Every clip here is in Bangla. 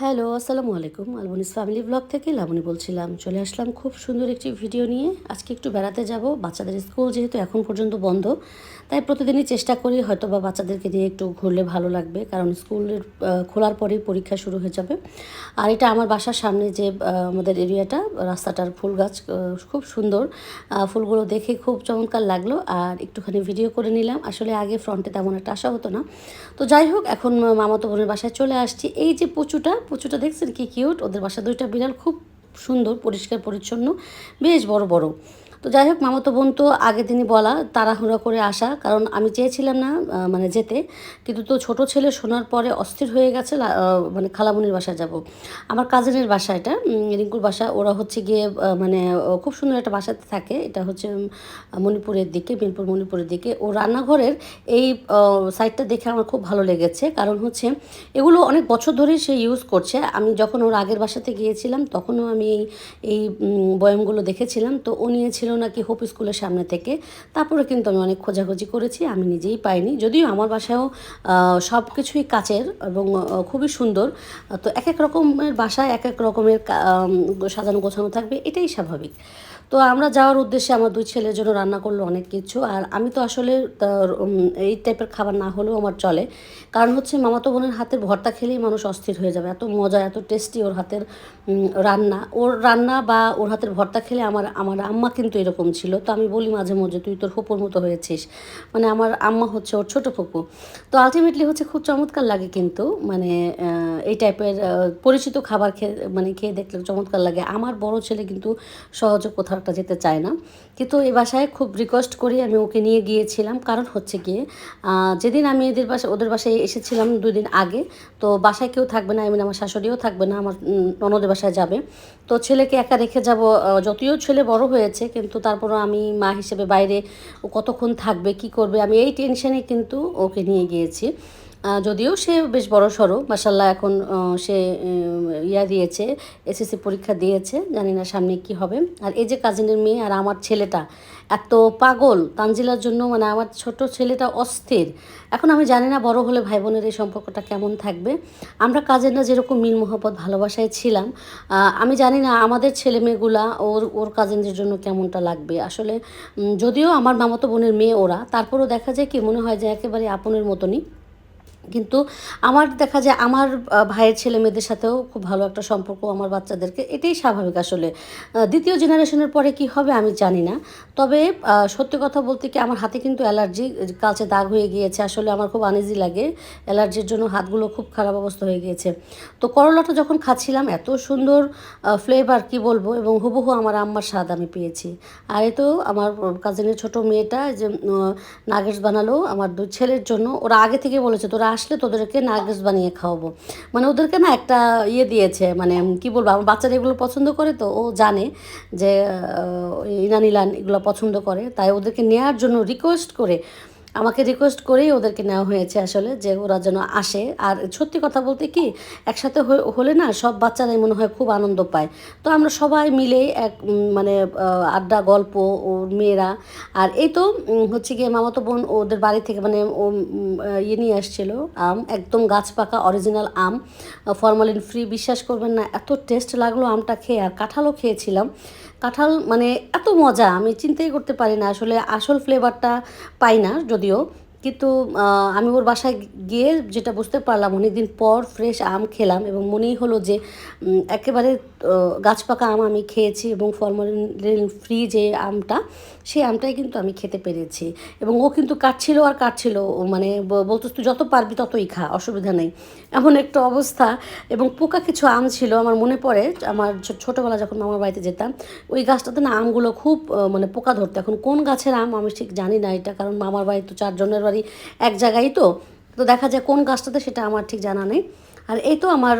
হ্যালো, আসসালামু আলাইকুম। আলমনিস ফ্যামিলি ব্লগ থেকে লাবণী বলছিলাম, চলে আসলাম খুব সুন্দর একটি ভিডিও নিয়ে। আজকে একটু বেড়াতে যাব। বাচ্চাদের স্কুল যেহেতু এখন পর্যন্ত বন্ধ, তাই প্রতিদিনই চেষ্টা করি হয়তো বা বাচ্চাদেরকে নিয়ে একটু ঘুরলে ভালো লাগবে, কারণ স্কুলের খোলার পরেই পরীক্ষা শুরু হয়ে যাবে। আর এটা আমার বাসার সামনে যে আমাদের এরিয়াটা, রাস্তাটার ফুল গাছ খুব সুন্দর। ফুলগুলো দেখে খুব চমৎকার লাগল। আর একটুখানি ভিডিও করে নিলাম। আসলে আগে ফ্রন্টে তেমন একটা আসা হতো না। তো যাই হোক, এখন মামাতো বোনের বাসায় চলে আসছি। এই যে পুচুটা পুচুটা দেখছেন? কি কিউট ওদের বাসা দুইটা বিড়াল খুব সুন্দর, পরিষ্কার, পরিচ্ছন্ন, বেশ বড় বড়। তো যাই হোক, মামাতো বোন তো আগে দিনই বলা, তাড়াহুড়া করে আসা, কারণ আমি চেয়েছিলাম না মানে যেতে। কিন্তু তো ছোট ছেলে শোনার পরে অস্থির হয়ে গেছে মানে খালামুনির বাসায় যাব। আমার কাজিনের বাসা এটা রিঙ্কুর বাসা। ওরা হচ্ছে গিয়ে মানে খুব সুন্দর একটা বাসাতে থাকে। এটা হচ্ছে মণিপুরের দিকে বিনপুর মণিপুরের দিকে। ও রান্নাঘরের এই সাইডটা দেখে আমার খুব ভালো লেগেছে। কারণ হচ্ছে, এগুলো অনেক বছর ধরেই সে ইউজ করছে। আমি যখন ওর আগের বাসাতে গিয়েছিলাম, তখনও আমি এই এই বয়ামগুলো দেখেছিলাম। তো ও নিয়েছিল নাকি হোপ স্কুলের সামনে থেকে। তারপরে কিন্তু আমি অনেক খোঁজাখুঁজি করেছি, আমি নিজেই পাইনি। যদিও আমার বাসায়ও সব কিছুই কাচের এবং খুবই সুন্দর। তো এক এক রকমের বাসায় এক এক রকমের সাজানো গোছানো থাকবে, এটাই স্বাভাবিক। তো আমরা যাওয়ার উদ্দেশ্যে আমার দুই ছেলের জন্য রান্না করল অনেক কিছু। আর আমি তো আসলে এই টাইপের খাবার না হলেও আমার চলে। কারণ হচ্ছে মামাতো বোনের হাতের ভর্তা খেলেই মানুষ অস্থির হয়ে যাবে। এত মজা, এত টেস্টি ওর হাতের রান্না। ওর রান্না বা ওর হাতের ভর্তা খেলে আমার আমার আম্মা কিন্তু এরকম ছিল। তো আমি বলি মাঝে মাঝে তুই তোর ফুপুর মতো হয়েছিস। মানে আমার আম্মা হচ্ছে ওর ছোট ফুপু। তো আলটিমেটলি হচ্ছে খুব চমৎকার লাগে কিন্তু মানে এই টাইপের পরিচিত খাবার খেয়ে মানে খেয়ে দেখলে চমৎকার লাগে। আমার বড় ছেলে কিন্তু সহজে কোথাও একটা যেতে চায় না। কিন্তু এই বাসায় খুব রিকোয়েস্ট করি, আমি ওকে নিয়ে গিয়েছিলাম। কারণ হচ্ছে গিয়ে যেদিন আমি এদের বাসায় ওদের বাসায় এসেছিলাম দুই দিন আগে, তো বাসায় কেউ থাকবে না আমি আমার শাশুড়িও থাকবে না, আমার ননদের বাসায় যাবে। তো ছেলেকে একা রেখে যাব যদিও ছেলে বড় হয়েছে, কিন্তু তারপরও আমি মা হিসেবে বাইরে ও কতক্ষণ থাকবে, কি করবে, আমি এই টেনশনে কিন্তু ওকে নিয়ে গিয়েছি। যদিও সে বেশ বড় সড়ো মাসাল্লাহ এখন সে ইয়া দিয়েছে, এসএসসি পরীক্ষা দিয়েছে, জানি না সামনে কি হবে। আর এই যে কাজিনের মেয়ে আর আমার ছেলেটা, এত পাগল, তানজিলার জন্য মানে আমার ছোট ছেলেটা অস্থির। এখন আমি জানি না বড় হলে ভাই বোনের এই সম্পর্কটা কেমন থাকবে। আমরা কাজিনরা যেরকম মিল মোহব্বত ভালোবাসায় ছিলাম আমি জানি না আমাদের ছেলে মেয়েগুলা ওর ওর কাজিনদের জন্য কেমনটা লাগবে। আসলে যদিও আমার মামাতো বোনের মেয়ে ওরা, তারপরও দেখা যায় কি মনে হয় যে একেবারে আপনের মতনই। কিন্তু আমার দেখা যায় আমার ভাইয়ের ছেলে মেয়েদের সাথেও খুব ভালো একটা সম্পর্ক আমার বাচ্চাদেরকে, এটাই স্বাভাবিক আসলে। দ্বিতীয় জেনারেশনের পরে কি হবে আমি জানি না। তবে সত্যি কথা বলতে কি আমার হাতে কিন্তু অ্যালার্জি কালচে দাগ হয়ে গিয়েছে, আসলে আমার খুব আনইজি লাগে। অ্যালার্জির জন্য হাতগুলো খুব খারাপ অবস্থা হয়ে গিয়েছে। তো করলাটা যখন খাচ্ছিলাম, এত সুন্দর ফ্লেভার কি বলব? এবং হুবহু আমার আম্মার স্বাদ আমি পেয়েছি। আর এ তো আমার কাজিনের ছোট মেয়েটা, যে নাগেটস বানালো আমার দুই ছেলের জন্য। ওরা আগে থেকে বলেছে, তোরা আসলে তোদেরকে নাগেস বানিয়ে খাওয়াবো। মানে ওদেরকে না একটা ইয়ে দিয়েছে মানে কি বলব, আমার বাচ্চারা এগুলো পছন্দ করে তো, ও জানে যে ইনানিলান এগুলো পছন্দ করে। তাই ওদেরকে নেওয়ার জন্য রিকোয়েস্ট করে আমাকে রিকোয়েস্ট করেই ওদেরকে নেওয়া হয়েছে আসলে যে ওরা যেন আসে। আর সত্যি কথা বলতে কি, একসাথে হলে না সব বাচ্চারাই মনে হয় খুব আনন্দ পায়। তো আমরা সবাই মিলে এক মানে আড্ডা, গল্প মেয়েরা। আর এই তো হচ্ছে গিয়ে মামাতো বোন ওদের বাড়ি থেকে মানে ও ইয়ে নিয়ে আসছিল, আম, একদম গাছ পাকা অরিজিনাল আম। ফরমালিন ফ্রি বিশ্বাস করবেন না, এত টেস্ট লাগল আমটা খেয়ে। আর কাঁঠালও খেয়েছিলাম। কাঁঠাল মানে এত মজা, আমি চিন্তাই করতে পারি না, আসলে আসল ফ্লেভারটা পাই না যদিও কিন্তু আমি ওর বাসায় গিয়ে যেটা বুঝতে পারলাম অনেকদিন পর ফ্রেশ আম খেলাম এবং মনেই হলো যে একেবারে আহ, গাছ পাকা আম আমি খেয়েছি এবং ফরমালিন ফ্রি যে আমটা সেই আমটাই কিন্তু আমি খেতে পেরেছি। এবং ও কিন্তু কাটছিল আর কাটছিল মানে বলতো তুই যত পারবি ততই খা অসুবিধা নেই। এমন একটা অবস্থা এবং পোকা কিছু আম ছিল আমার মনে পড়ে আমার ছোটবেলা যখন মামার বাড়িতে যেতাম ওই গাছটাতে না আমগুলো খুব মানে পোকা ধরতো। এখন কোন গাছের আম আমি ঠিক জানি না এটা কারণ মামার বাড়ি তো চারজনের বাড়ি এক জায়গায় তো তো দেখা যায় কোন গাছটাতে সেটা আমার ঠিক জানা নেই। আর এই তো আমার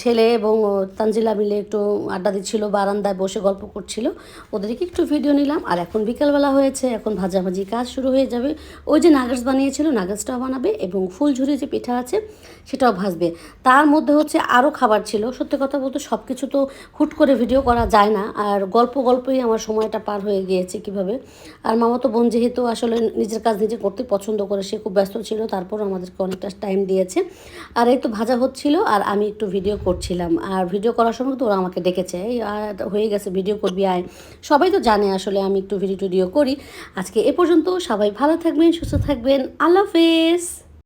ছেলে এবং তানজিলা মিলে একটু আড্ডা দিচ্ছিল, বারান্দায় বসে গল্প করছিল। ওদেরকে একটু ভিডিও নিলাম। আর এখন বিকালবেলা হয়েছে, এখন ভাজাভাজি কাজ শুরু হয়ে যাবে। ওই যে নাগেটস বানিয়েছিল নাগেটসটাও বানাবে এবং ফুলঝুরি যে পিঠা আছে, সেটাও ভাজবে। তার মধ্যে হচ্ছে আরও খাবার ছিল। সত্যি কথা বলতে সব কিছু তো হুট করে ভিডিও করা যায় না। আর গল্প গল্পই আমার সময়টা পার হয়ে গিয়েছে কীভাবে। আর মামাতো বোন যেহেতু আসলে নিজের কাজ নিজে করতে পছন্দ করে, সে খুব ব্যস্ত ছিল তারপর আমাদেরকে অনেকটা টাইম দিয়েছে। আর এই তো ভাজা হচ্ছিল আর আমি একটু ভিডিও করছিলাম। আর ভিডিও করার সময় তো ওরা আমাকে ডেকেছে। হয়ে গেছে ভিডিও করবি, আয়। সবাই তো জানে আসলে আমি একটু ভিডিও টিডিও করি। আজকে এ পর্যন্ত সবাই ভালো থাকবেন, সুস্থ থাকবেন। আল্লাহ হাফেজ।